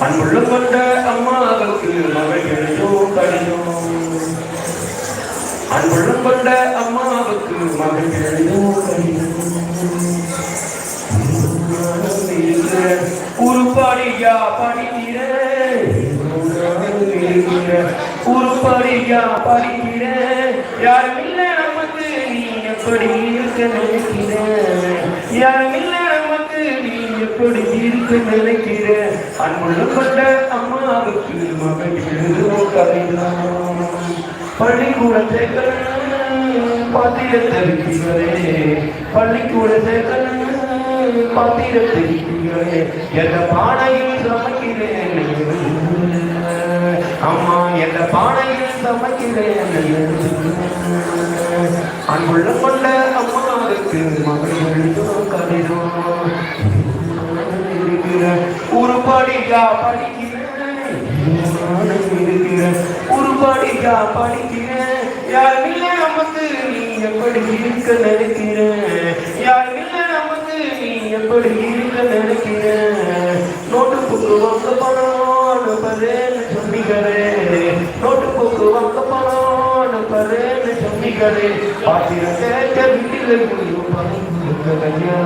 அன்புள்ள கொண்ட அம்மாவுக்கு மகள் எழுதும் கடிதம் அன்புள்ள கொண்ட அம்மாவுக்கு மகள் எழுதும் கடிதம் உருப்பாடியா படிக்கிற உருப்பாடியா படிக்கிற யாரும் இல்லை நமக்கு நீ எப்படி இருக்க நினைக்கிறேன் யாரும் இல்லை எப்படி தீர்த்து நினைக்கிற அன்புள்ளப்பட்ட அம்மாவுக்கு மகள் எழுதும் கடிதம் பள்ளிக்கூடத்தை பாத்திரத்தை பள்ளிக்கூடத்தை பாத்திரத்தை எந்த பானையில் சமைக்கிறேன்? அம்மா எந்த பானையில் சமைக்கிறேன்? அன்புள்ள கொண்ட அம்மாவுக்கு மகள் எழுதும் கடிதம் உருப்படியா படிக்கிறேன் உருப்படியா படிக்கிறேன் யார் நமக்கு நீ எப்படி இருக்க நினைக்கிற? யார் நமக்கு நீ எப்படி இருக்க நினைக்கிற? நோட்டு புக்கு வாங்க பணம் அனுப்புறேன்னு சொன்னிக்கிறேன் நோட்டு புக்கு வாங்க பணம் அனுப்புறேன்னு சொன்னிக்கிறேன் பாத்திரத்தை வீட்டில் குடியும் பணம் கொடுக்கலையா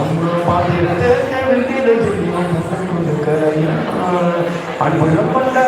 அம்மா பாத்திரத்தை வீட்டில் குடியும் பணம் அன்புள்ள கொண்ட அம்மாவுக்கு மகள் கடிதம்